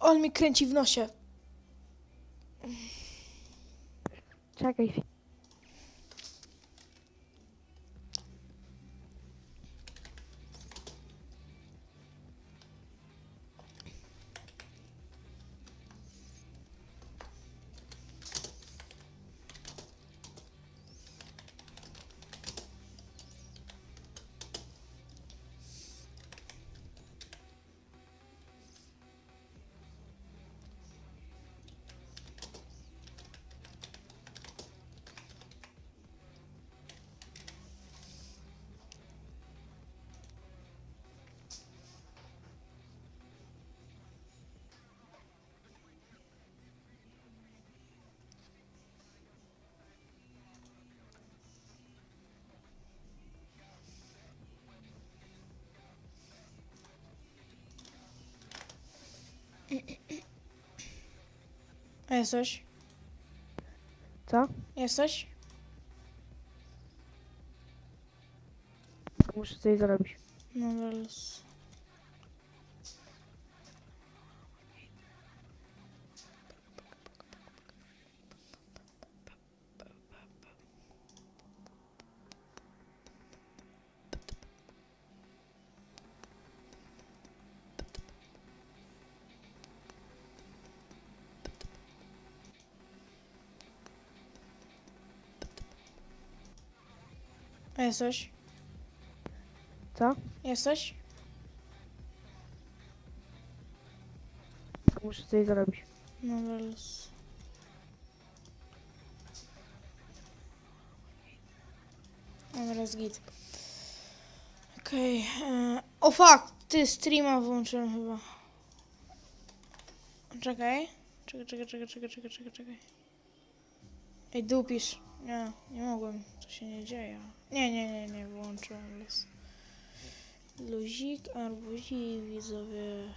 On mi kręci w nosie. Czekaj jesteś? Co? Jesteś? Muszę coś zrobić. No zaraz. Jesteś? Co? Jesteś? Muszę coś zrobić. No zaraz. Teraz git. Okej. e, O fuck! Ty streama włączyłem chyba. Czekaj. Czekaj, czekaj, czekaj, czekaj, czekaj, czekaj, czekaj. Ej, dupisz. Nie, nie mogłem. To się nie dzieje. Nie, nie, nie, nie, wyłączyłem los. Luzik, arbuzik, widzowie.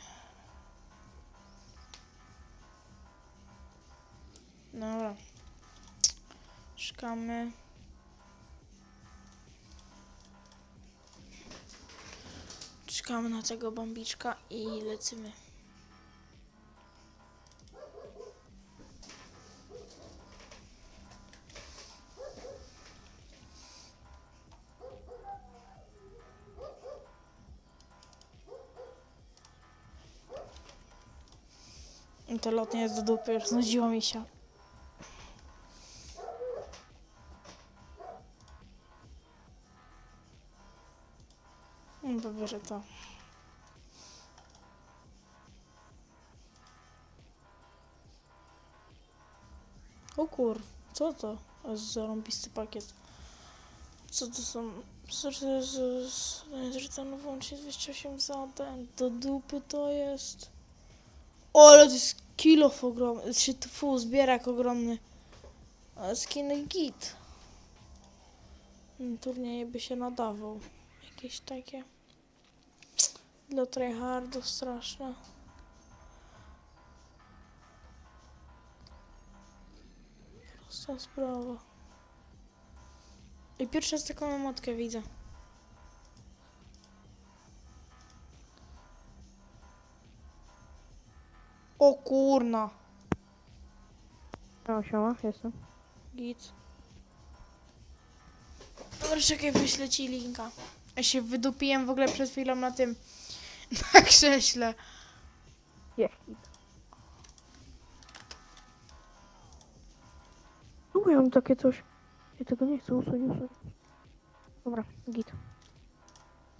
Dobra. Szukamy. Czekamy na tego bombiczka i lecimy. To lot nie jest do dupy, już znudziło mi się. To bierze to. O kur, co to? O, Zarąbisty pakiet. Co to są? Jest? Ten włącznie 208 za ten. Do dupy to jest. O, ale to jest kilof ogromny. Czy fu, zbierak ogromny. Ale skiny git. Mm, Turnieje by się nadawał. Jakieś takie. Dla tryhardów straszne. Prosta sprawa. I pierwszy raz taką emotkę widzę. O kurna. No, siema, jestem. Git. Dobra, czekaj, wyślę ci linka. Ja się wydupiłem w ogóle przed chwilą na tym, na krześle. Jest. Ja mam takie coś. Ja tego nie chcę, usuń, usuń. Dobra, git.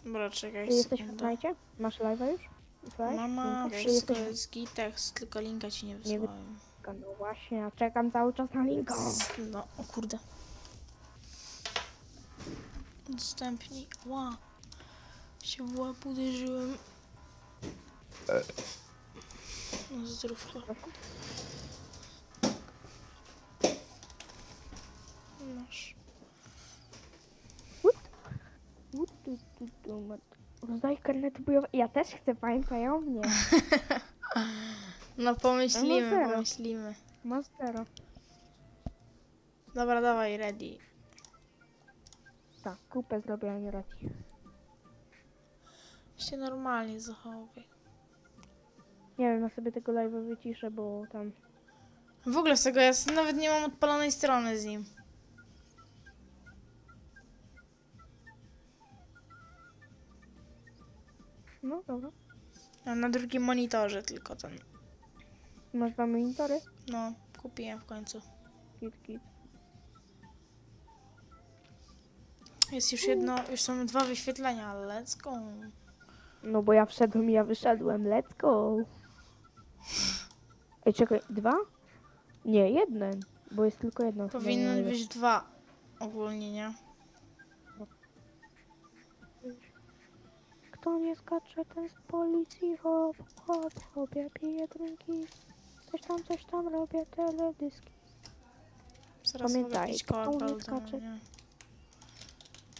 Dobra, czekaj, Ty jesteś w sekundę. Fortnite? Masz live'a już? Mama, wszystko jesteś- jest git, tekst, tylko linka ci nie wysłałem. No właśnie, ja czekam cały czas na linka. No, o kurde. Udostępnij. Ła. Się w łeb uderzyłem. No zdrówko. Masz. Tu, tu, tu, tu, mat- Rozdaj karnety bojowe. Ja też chcę, pamiętają mnie. No pomyślimy, zero. pomyślimy. Masz zero. Dobra, dawaj, ready. Tak, kupę zrobię, a nie raczej. Się normalnie zachowuj. Nie wiem, ja sobie tego live'a wyciszę, bo tam... W ogóle z tego ja s- nawet nie mam odpalonej strony z nim. No dobra. Mam na drugim monitorze tylko ten. Masz dwa monitory? No, kupiłem w końcu. Kit, kit. Jest już jedno, już są dwa wyświetlenia, let's go. No bo ja wszedłem i ja wyszedłem. Let's go. Ej, czekaj, dwa? Nie, jeden. Bo jest tylko jedno. nie być dwa ogólnie, nie? Kto nie skacze, ten z policji. Hop, hop, hop, ja piję drinki. Coś tam, coś tam robię, teledyski. Zaraz Pamiętaj, mogę kto nie Golda, skacze. nie?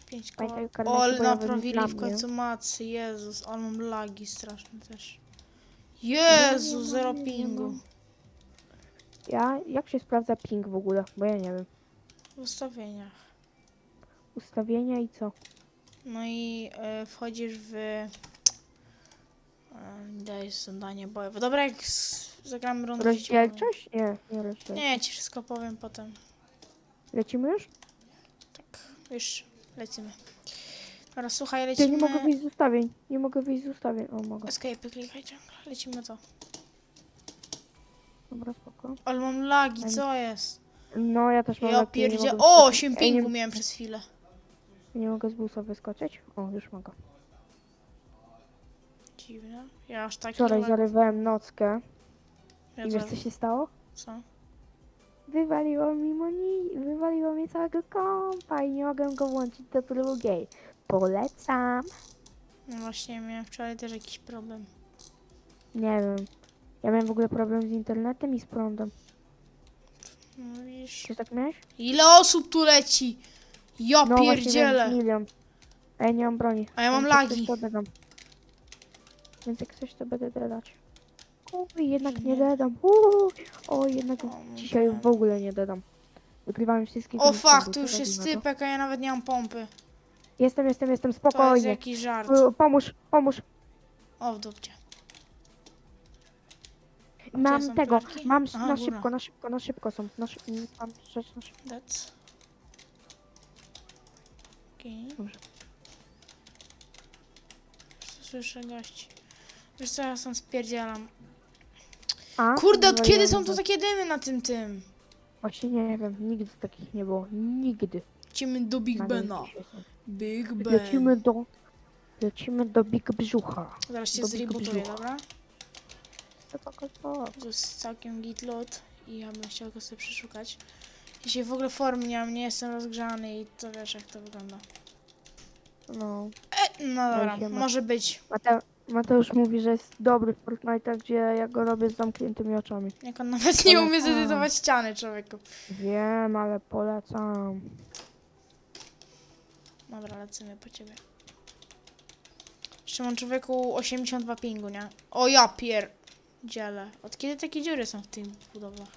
Pięć koła. Pamiętaj, karnety O, ale bojowe naprawili dla w mnie. końcu macy, Jezus, ale mam lagi straszne też. Jezu, zero nie pingu. mam. Ja, jak się sprawdza ping w ogóle? Bo ja nie wiem. W ustawieniach. Ustawienia i co? No i e, wchodzisz w... E, dajesz zadanie bojowe. Dobra, jak zagramy rundę. Rozdzielczość? Nie, nie rozdzielczość. Nie, ci wszystko powiem potem. Lecimy już? Tak, już lecimy. Dobra, słuchaj, Ja lecimy... nie mogę wyjść z ustawień. Nie mogę wyjść z ustawień. O, mogę. Escape klikaj ciągle. Lecimy to. Dobra, spoko. Ale mam lagi, co jest? No, ja też mam Ja lekkie, nie pierdzie... O, wyskoczyć. 8 Ej, pingu miałem przez chwilę. Nie mogę z busa wyskoczyć? O, już mogę. Dziwne. Ja aż tak Wczoraj zarywałem nockę ja i wiesz co się stało? Co? Wywaliło mi moni... Wywaliło mi całego kompa i nie mogłem go włączyć do drugiej. Polecam. No właśnie, miałem wczoraj też jakiś problem. Nie wiem. Ja miałem w ogóle problem z internetem i z prądem. No widzisz. Czy tak miałeś? Ile osób tu leci? Ja No właśnie pierdzielę. milion. Ja nie mam broni. A ja mam Więc lagi. Więc jak coś to będę dedać. Uj, jednak nie. Uj. O, jednak O, dzisiaj w ogóle nie dedam. Wygrywałem wszystkie O sądu, tu już jest na to? typek, a ja nawet nie mam pompy. Jestem, jestem, jestem, To jest spokojnie. jakiś żart. Pomóż, pomóż. O, w dupcie. Mam tego, mam Aha, na góra. szybko, na szybko, na szybko są. Na szy... Mam rzecz na szybko. That's... Okej. Dobrze. Słyszę gości. Wiesz co, ja sam spierdzielam. A? Kurde, od kiedy Wywaliłem są tu takie dymy na tym tym? Właśnie nie wiem, nigdy takich nie było. Nigdy. Lecimy do Big Na Bena. Big Ben. Lecimy do... Lecimy do Big Brzucha. Zaraz się do zrebootuję, dobra? Spoko, spoko. To jest całkiem git load i ja bym chciał go sobie przeszukać. Dzisiaj w ogóle formy nie mam, nie jestem rozgrzany i to wiesz jak to wygląda. No. E, no dobra, siema. może być. Mate... Mateusz mówi, że jest dobry w Fortnite, gdzie ja go robię z zamkniętymi oczami. Jak on nawet nie umie Polecam. zedytować ściany, człowieku. Wiem, ale polecam. Dobra, lecimy po ciebie. Jeszcze mam człowieku 82 pingu, nie? O ja pier... Dziele. Od kiedy takie dziury są w tych budowlach?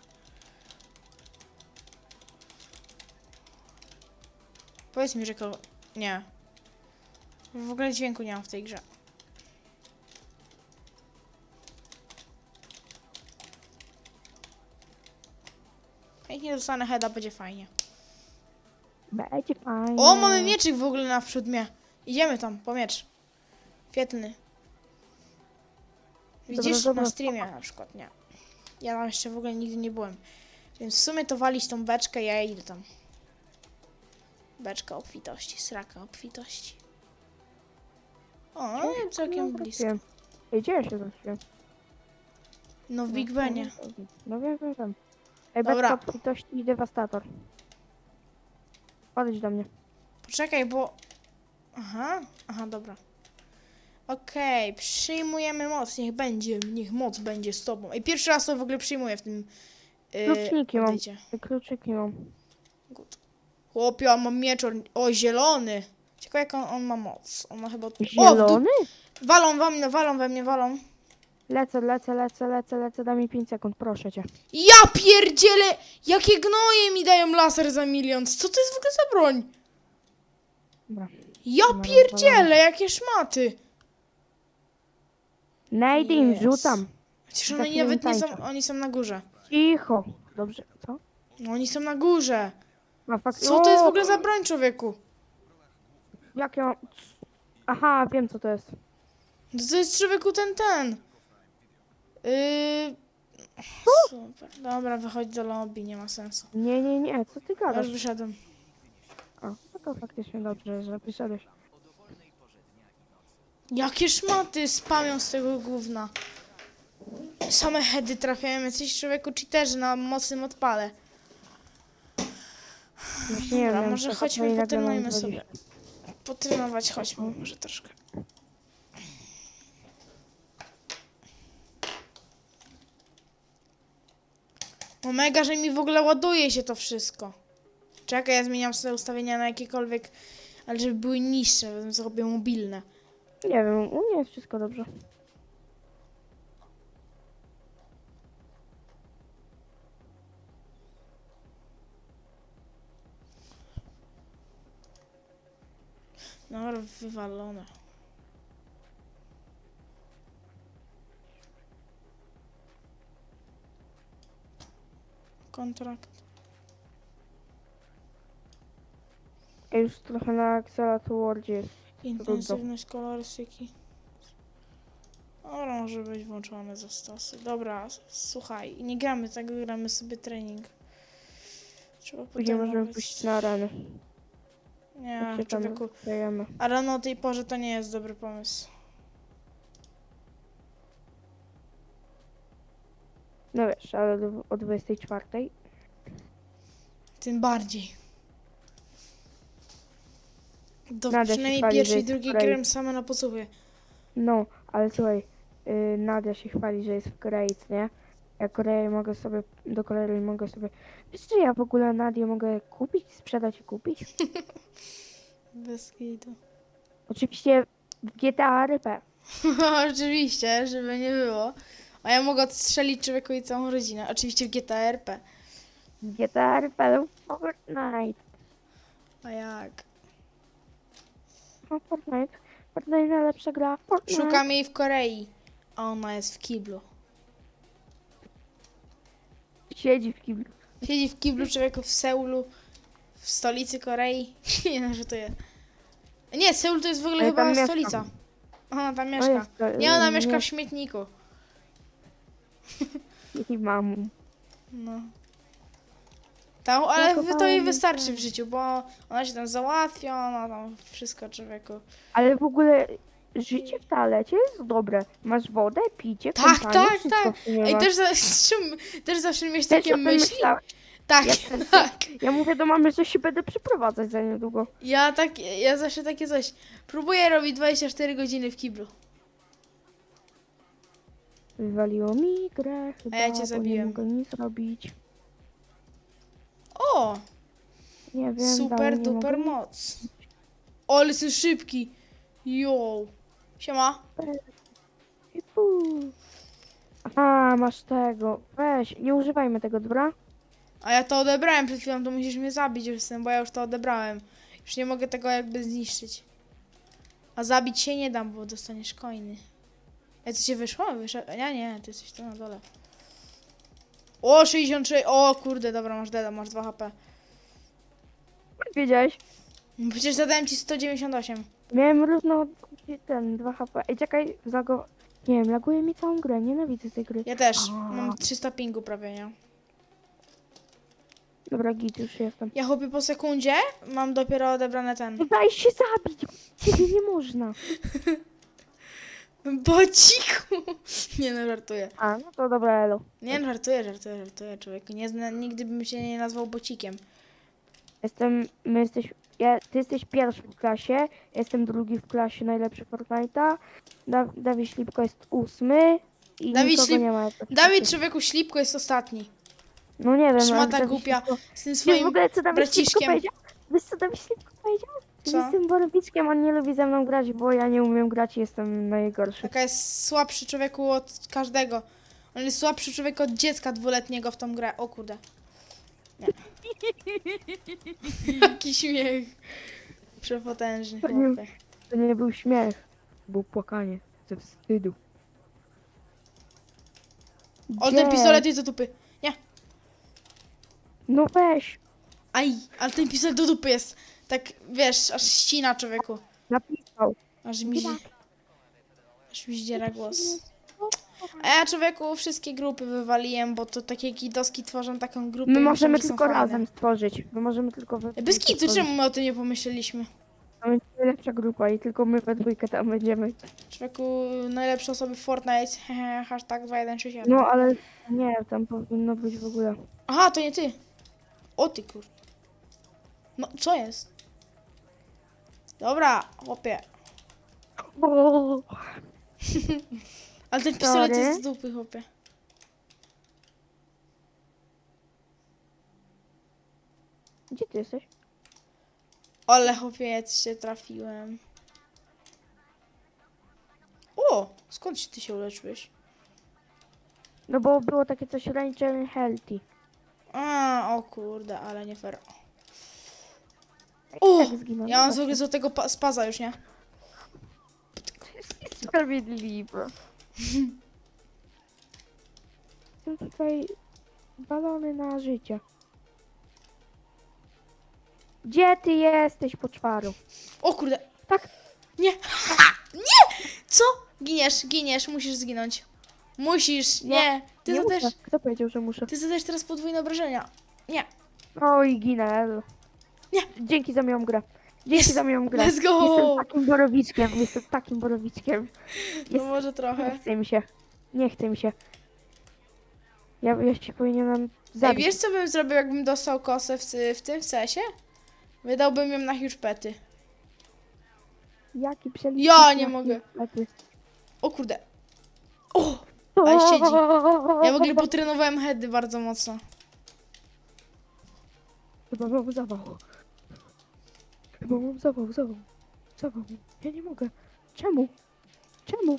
Powiedz mi, że kogo... Nie. W ogóle dźwięku nie mam w tej grze. Jak nie dostanę heada, będzie fajnie. Będzie fajnie. O, mamy mieczyk w ogóle na wprzód mnie. Idziemy tam, po miecz. Świetny. Widzisz? dobra, na streamie na przykład, nie. Ja tam jeszcze w ogóle nigdy nie byłem. Więc w sumie to walić tą beczkę, ja idę tam. Beczka obfitości, sraka obfitości. O, no, całkiem no, blisko. Ej, Gdzie ja się wróciłem? No w Big Benie. No wiem, wiem, wiem. Ej, Dobra. obfitości i dewastator. Podejdź do mnie. Poczekaj, bo... Aha, aha, dobra. Okej, przyjmujemy moc, niech będzie, niech moc będzie z tobą. I pierwszy raz to w ogóle przyjmuję w tym... Yy, Kluczniki mam. Ej, Kluczyki mam. Chłopie, on ma miecz, or- o zielony. Ciekawe jak on, on ma moc. On ma chyba... O, Zielony? walą we mnie, walą we mnie, walą. Lecę, lecę, lecę, lecę, lecę. Daj mi 5 sekund, proszę cię. Ja pierdzielę! Jakie gnoje mi dają laser za milion. Co to jest w ogóle za broń? Dobra. Ja No, pierdzielę, jakie szmaty. Nadine, Yes. rzucam. Przecież Za oni chwilę nawet nie są, oni są na górze. Cicho. Dobrze, co? No oni są na górze. A fakt... Co to jest w ogóle za broń, człowieku? Jak ja mam... Aha, wiem co to jest. No To jest człowieku ten, ten. Yy... Super. Dobra, wychodź do lobby, nie ma sensu. Nie, nie, nie, co ty Ja gadasz? już wyszedłem. O, no to faktycznie dobrze, że wyszedłeś. Jakie szmaty spamią z tego gówna. Same heady trafiają, jacyś człowieku cheaterzy na mocnym odpale. Właśnie nie Dobra, wiem, może co to chodźmy, potrenujmy zrobić. sobie. Potrenować chodźmy może troszkę. No mega, że mi w ogóle ładuje się to wszystko. Czekaj, ja zmieniam sobie ustawienia na jakiekolwiek, ale żeby były niższe, zrobię mobilne. Nie wiem, u mnie jest wszystko dobrze. No, wywalone. Kontrakt. Ja już trochę na Accelerator Wordzie jest. Intensywność kolorystyki. Dobra, może być włączone za stosy. Dobra, słuchaj, nie gramy tego, gramy sobie trening. Trzeba Później możemy pójść na arenę. Nie, się tam człowieku. dajemy. A rano o tej porze to nie jest dobry pomysł. No wiesz, ale do- o 24. Tym bardziej. Do Nadia się przynajmniej chwali, że pierwszej, jest w drugiej Korei. grałem same na podsłuchie. No, ale słuchaj, yy, Nadia się chwali, że jest w co nie? Ja Koreę mogę sobie, do Korei mogę sobie... Wiesz, czy ja w ogóle Nadię mogę kupić, sprzedać i kupić? Bez kitu. Oczywiście w GTA RP. Oczywiście, żeby nie było. A ja mogę odstrzelić człowiekowi całą rodzinę. Oczywiście w GTA RP. W GTA RP lub Fortnite. A jak? No Fortnite. Fortnite najlepsza gra. Fortnite. Szukam jej w Korei. A ona jest w kiblu. Siedzi w kiblu. Siedzi w kiblu człowieku w Seulu, w stolicy Korei. nie no, że to jest. Nie, Seul to jest w ogóle Ale chyba tam mieszka. stolica. Ona tam mieszka. jest to- Nie, ona mieszka w śmietniku. I mam. No. Tam, ale Tylko wy- to jej wystarczy w życiu, bo ona się tam załatwia, ona tam wszystko człowieku. Ale w ogóle życie w toalecie jest dobre. Masz wodę, picie, Tak, kąpanie, tak, wszystko tak. w sumie Ej, masz. też, za, też zawsze miałeś Też takie o tym myśli? Tak, Ja też. tak. Ja mówię do mamy, że się będę przeprowadzać za niedługo. Ja tak, ja zawsze takie coś. Próbuję robić 24 godziny w kiblu. Wywaliło mi grę chyba, ja cię bo zabiłem. nie mogę nic robić. O! Nie wiem, dalej Super nie duper mogę. moc. O, ale jestem szybki. Yo. Siema. I pu. Aha, masz tego. Weź, nie używajmy tego, dobra? A ja to odebrałem przed chwilą, to musisz mnie zabić już bo ja już to odebrałem. Już nie mogę tego jakby zniszczyć. A zabić się nie dam, bo dostaniesz coiny. Ej, co ci wyszło? Wyszedł? Ja nie, ty jesteś tu na dole. O, 63. O, kurde, dobra, masz deda, masz 2 HP. Wiedziałeś? Przecież zadałem ci 198. Miałem równo ten 2 HP. Ej, czekaj, zago... Nie wiem, laguje mi całą grę, nienawidzę tej gry. Ja też. A. Mam 300 pingu prawie, nie? Dobra, git, już jestem. Ja chłopie po sekundzie mam dopiero odebrane ten. Daj się zabić! Ciebie nie można. Bociku! Nie no, żartuję. A, no to dobra, elo. Nie no, żartuję, żartuję, żartuję, człowieku. Nie, zna- nigdy bym się nie nazwał bocikiem. Jestem, my jesteś, ja, ty jesteś pierwszy w klasie, jestem drugi w klasie najlepszy Fortnite'a, da, Dawid Ślipko jest ósmy i Dawid nikogo Ślip- nie ma. Dawid, człowieku, ślipko jest ostatni. No nie wiem, ale Szmata Dawid głupia Ślipko- z tym Wiesz w swoim ogóle co Dawid Ślipko braciszkiem. powiedział? Wiesz co Dawid Ślipko powiedział? Co? Że Jestem borowiczkiem, on nie lubi ze mną grać, bo ja nie umiem grać i jestem najgorszy. Taka jest słabszy człowieku od każdego. On jest słabszy człowiek od dziecka dwuletniego w tą grę. O kurde. Nie. Jaki śmiech. Przepotężny To nie- chłopie. To nie był śmiech, było płakanie ze wstydu. O, ten Gdzie? pistolet jest do dupy. Nie. No weź, Aj, ale ten pistolet do dupy jest. Tak, wiesz, aż ścina człowieku. napisał. Aż mi, aż mi zdziera głos. A ja człowieku wszystkie grupy wywaliłem, bo to takie gidoski tworzą taką grupę. My i możemy tylko fajne. razem stworzyć. My możemy tylko we Bez kitu, czemu my o tym nie pomyśleliśmy? To będzie najlepsza grupa i tylko my we dwójkę tam będziemy. Człowieku, najlepsze osoby w Fortnite, hehe, hashtag 2167. No ale nie, tam powinno być w ogóle. Aha, to nie ty. O ty kur... No, co jest? Dobra, chłopie. Ale ten pistolet Sorry. jest z dupy, chłopie. Gdzie ty jesteś? Ale chłopie, ja ci się trafiłem. O! Skąd ty się uleczyłeś? No bo było takie coś Ranger Healthy. A, o kurde, ale nie fair. O! Zginął? Ja mam w ogóle złotego pa- spaza już, nie? Sprawiedliwe. Są tutaj balony na życie. Gdzie ty jesteś, poczwaru? O kurde. Tak. Nie. nie! Co? Giniesz, giniesz, musisz zginąć. Musisz, nie. Nie, Ty nie zadajesz, muszę. Kto powiedział, że muszę? ty zadajesz teraz podwójne obrażenia. Nie. Oj, ginę. elo. Nie. Dzięki za moją grę. Moją grę. Let's go. Jestem takim borowiczkiem. Jestem takim borowiczkiem. No Jest- może Nie trochę. chce mi się. Nie chce mi się. Ja, ja się powinienem Ej, zabić. wiesz co bym zrobił, jakbym dostał kosę w, w tym CS-ie? Wydałbym ją na huge pety. Jaki przelicznik Ja nie mogę. O kurde. O! Ale siedzi. Ja w ogóle potrenowałem heady bardzo mocno. Chyba mam zawał. Chyba mam zawał, zawał. Zawał. Ja nie mogę. Czemu? Czemu?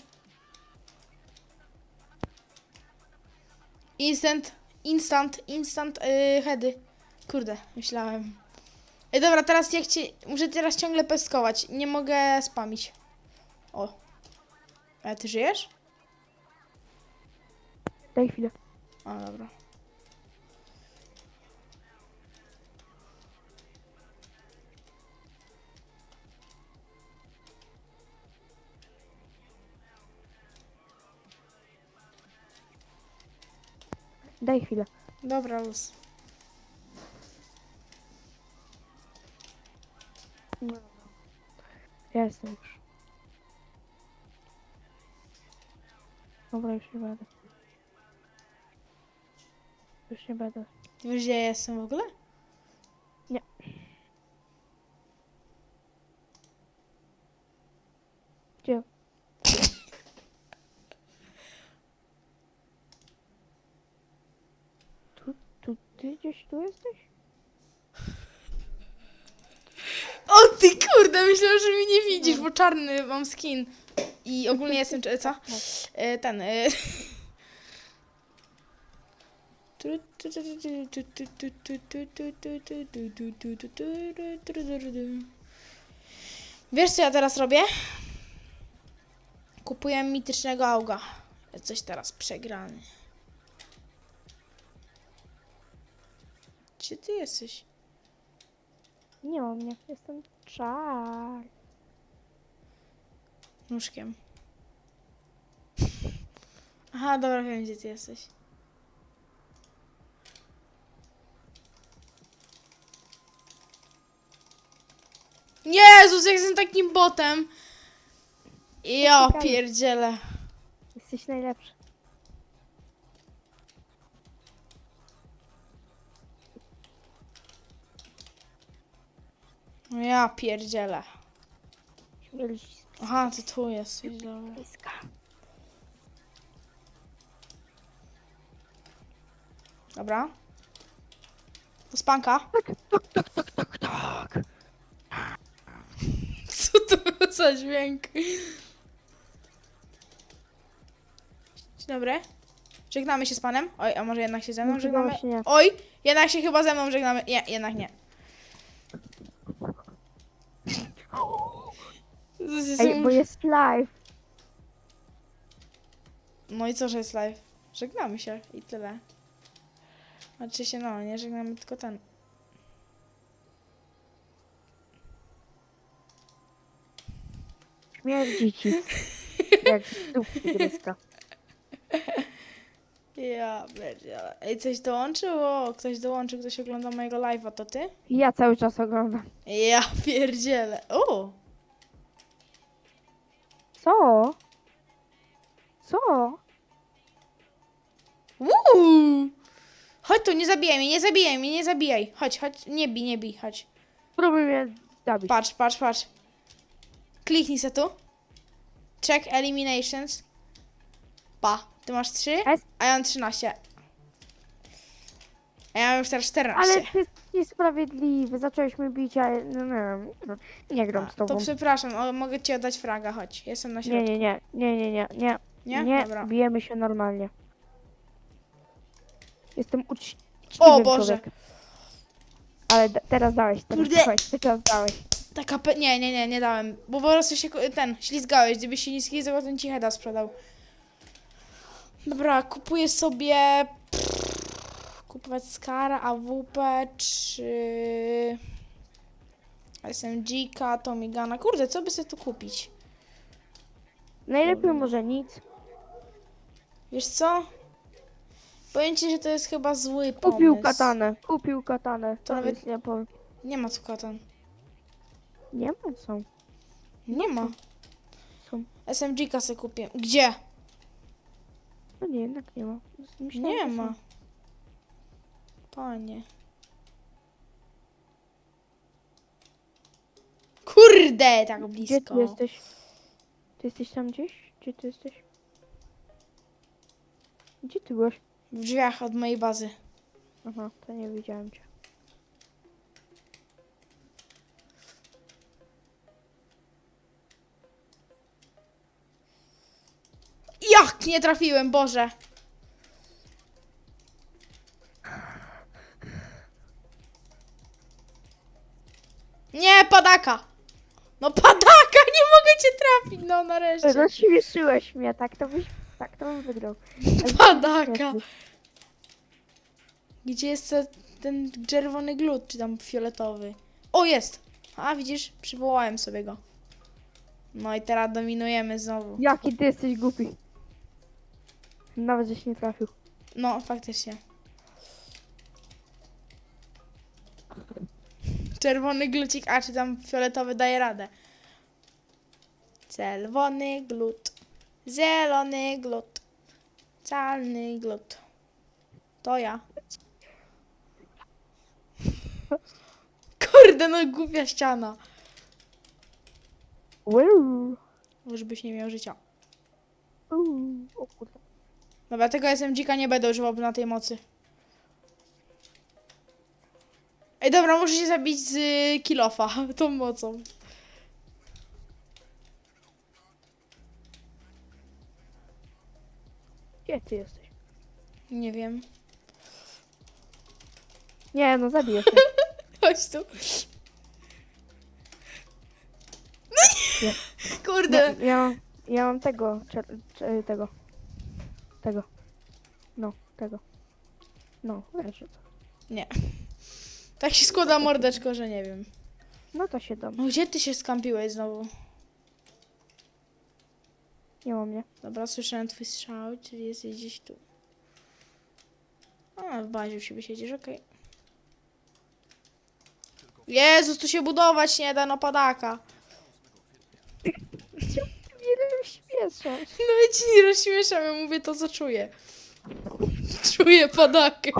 Instant, instant, instant yy, heady. Kurde, myślałem. Ej, dobra, teraz jak cię... Muszę teraz ciągle pestkować. Nie mogę spamić. O. Ale ty żyjesz? Daj chwilę. A, dobra. Daj chwilę. Dobra, luz. No. Ja jestem już. Dobra, już nie będę. Już nie będę. Wiesz, gdzie ja jestem w ogóle? Nie. Gdzie? Tu, tu, ty gdzieś tu jesteś? O ty kurde, myślałem, że mnie nie widzisz, bo czarny mam skin. I ogólnie jestem, czy- co? E, Ten. e. Wiesz co ja teraz robię? Kupuję mitycznego auga. Coś teraz przegrany. Gdzie ty jesteś? Nie ma mnie, jestem czar. Nóżkiem. Aha, dobra, wiem gdzie ty jesteś. Jezus, jak jestem takim botem. Ja pierdzielę. Jesteś najlepszy. Ja pierdzielę. Aha, to tu jest. Dobra. bliska. Dobra. To spanka. Tak. Co to był za dźwięk? Dzień dobry. Żegnamy się z panem. Oj, a może jednak się ze mną żegnamy? Oj, jednak się chyba ze mną żegnamy. Nie, jednak nie. Ej, bo jest live. No i co, że jest live? Żegnamy się i tyle. Znaczy się, no, nie żegnamy, tylko ten. Śmierdzi ci. Jak tygryska. Ja pierdzielę. Ej, coś dołączyło? Ktoś dołączył, ktoś ogląda mojego live'a, to ty? Ja cały czas oglądam. Ja pierdzielę. O! Co? Co? Uuu! Chodź tu, nie zabijaj mnie, nie zabijaj mnie, nie zabijaj. Chodź, chodź, nie bij, nie bij, chodź. Próbuj mnie zabić. Patrz, patrz, patrz. Kliknij se tu. Check eliminations. Pa, ty masz 3, Es- a ja mam 13. A ja mam już teraz 14. Ale to jest niesprawiedliwe. Zacząłeś mnie bić, a no, nie wiem. no, Nie gram z to tobą. przepraszam, o, mogę ci oddać fraga, chodź. Jestem na Nie, środku. nie, nie, nie, nie, nie, nie. Nie? Nie, Dobra. bijemy się normalnie. Jestem uczciwym O Boże. człowiekiem. Ale d- teraz dałeś, teraz Kurde. dałeś, teraz dałeś. Taka pe... Nie, nie, nie, nie dałem. Bo po prostu się ko- ten, ślizgałeś. Gdybyś się nie ślizgał, to bym ci heada sprzedał. Dobra, kupuję sobie... Kupować Skara, AWP, czy... SMG-ka, Tomigana. Kurde, co by sobie tu kupić? Najlepiej może nic. Wiesz co? Powiem ci, że to jest chyba zły pomysł. Kupił katanę, kupił katanę. To nawet- nie powiem. Nie ma tu katan. Nie ma, są. Nie ma. Są. SMG-ka sobie kupię. Gdzie? No nie, jednak nie ma. Myślałam, Nie ma. są. Panie. Kurde, tak Gdzie blisko. ty jesteś? Ty jesteś tam gdzieś? Gdzie ty jesteś? Gdzie ty byłeś? W drzwiach od mojej bazy. Aha, to nie widziałem cię. Jak nie trafiłem, Boże. Nie, padaka. No padaka, nie mogę cię trafić, no nareszcie. Rozśmieszyłeś mnie, tak to byś, tak to bym wygrał. Padaka. Gdzie jest te- ten czerwony glut, czy tam fioletowy? O, jest! A, widzisz? Przywołałem sobie go. No i teraz dominujemy znowu. Jaki ty jesteś głupi. Nawet żeś nie trafił. No, faktycznie. Czerwony glucik, a czy tam fioletowy daje radę. Czerwony glut. Zielony glut. Czarny glut. To ja. Kurde, no głupia ściana. Wow. Bo żebyś nie miał życia. Uuu, O kurde. Dobra, tego SMG-ka nie będę używał na tej mocy. Ej, dobra, muszę się zabić z y, kilofa, tą mocą. Gdzie ty jesteś? Nie wiem. Nie, no zabiję się. Chodź tu. No nie! Kurde. Ja, ja, mam, ja mam tego, czer, czer, tego. Tego. No, tego. No, leży to. Tak się składa mordeczko, że nie wiem. No to się dam. No gdzie ty się skampiłeś znowu? Nie mam mnie. Dobra, słyszałem twój strzał, czyli jesteś gdzieś tu. A, w bazie u siebie siedzisz, okej. Jezus, tu się budować nie da, no padaka. Nie śmieszasz. No ja ci nie rozśmieszam, ja mówię to, co czuję. Czuję padakę.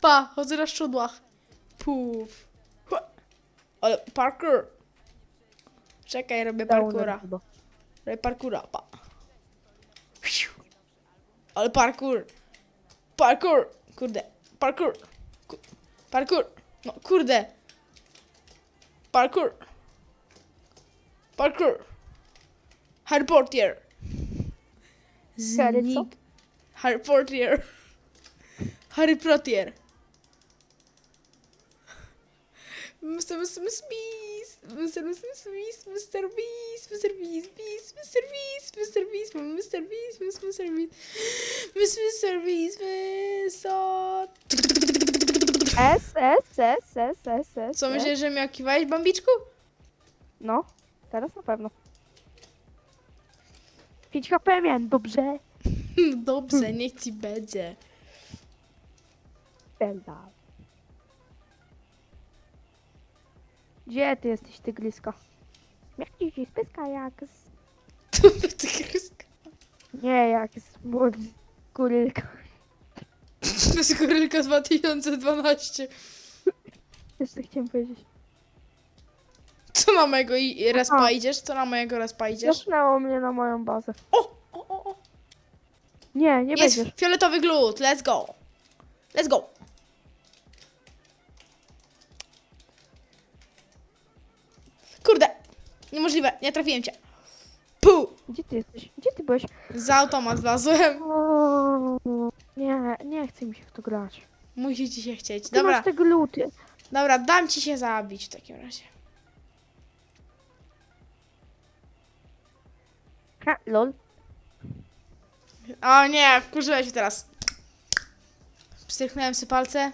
Pa, chodzę na szczudłach. Puf. Ale parkour. Czekaj, robię parkoura. Robię parkoura, pa. Ale parkour. Parkour. Kurde. Parkour. Parkour. No kurde. Parkour. Parkour. Harry Potter. Znik. Harry Potter. Harry Potter. Ms, ms, ms, ms. Mr. Beast, Mr. Beast, Mr. Beast, Beast, Mr. Beast, Mr. Beast, Mr. Beast, Mr. Beast, Mr. Beast, Mr. S, S, S, S, S, S. Co S. myślisz, że miał kiwałeś, Bambiczku? No, teraz na pewno. 5 HP miałem, dobrze. Dobrze, niech ci będzie. Belda. Gdzie ty jesteś, tygrysko? Jaki ci spyska jak z... To by tygryska. Nie, jak z... bo- z z 2012. Jeszcze chciałem powiedzieć. Co na mojego i- respa Aha. idziesz? Co na mojego respa idziesz? Zasnęło mnie na moją bazę. O, o, o, o. Nie, nie Jest będziesz. fioletowy glut, let's go. Let's go. Niemożliwe, nie trafiłem cię. Pu! Gdzie ty jesteś? Gdzie ty byłeś? Za automat wlazłem. O, nie, nie chce mi się w to grać. Musi ci się chcieć. Ty Dobra, masz te gluty. dobra, dam ci się zabić w takim razie. Ha, lol. O nie, wkurzyłeś się teraz. Pstryknąłem sobie palce.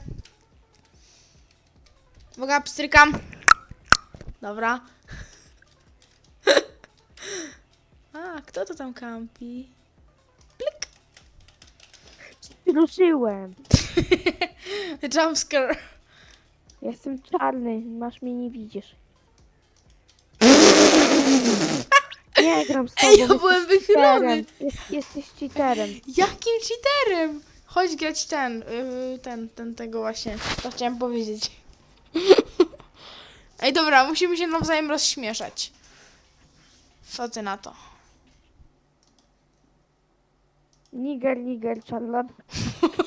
Uwaga, pstrykam. Dobra. Kto to tam kampi? Ruszyłem. Jumpscare. Jestem czarny, masz mnie nie widzisz. Nie gram z tobą. Ej, ja jesteś byłem wychylony. cheaterem. Jest, jesteś cheaterem. Jakim cheaterem? Chodź grać ten, yy, ten, ten, tego właśnie. To chciałem powiedzieć. Ej, dobra, musimy się nawzajem rozśmieszać. Co ty na to? Niger, niger, czarlad.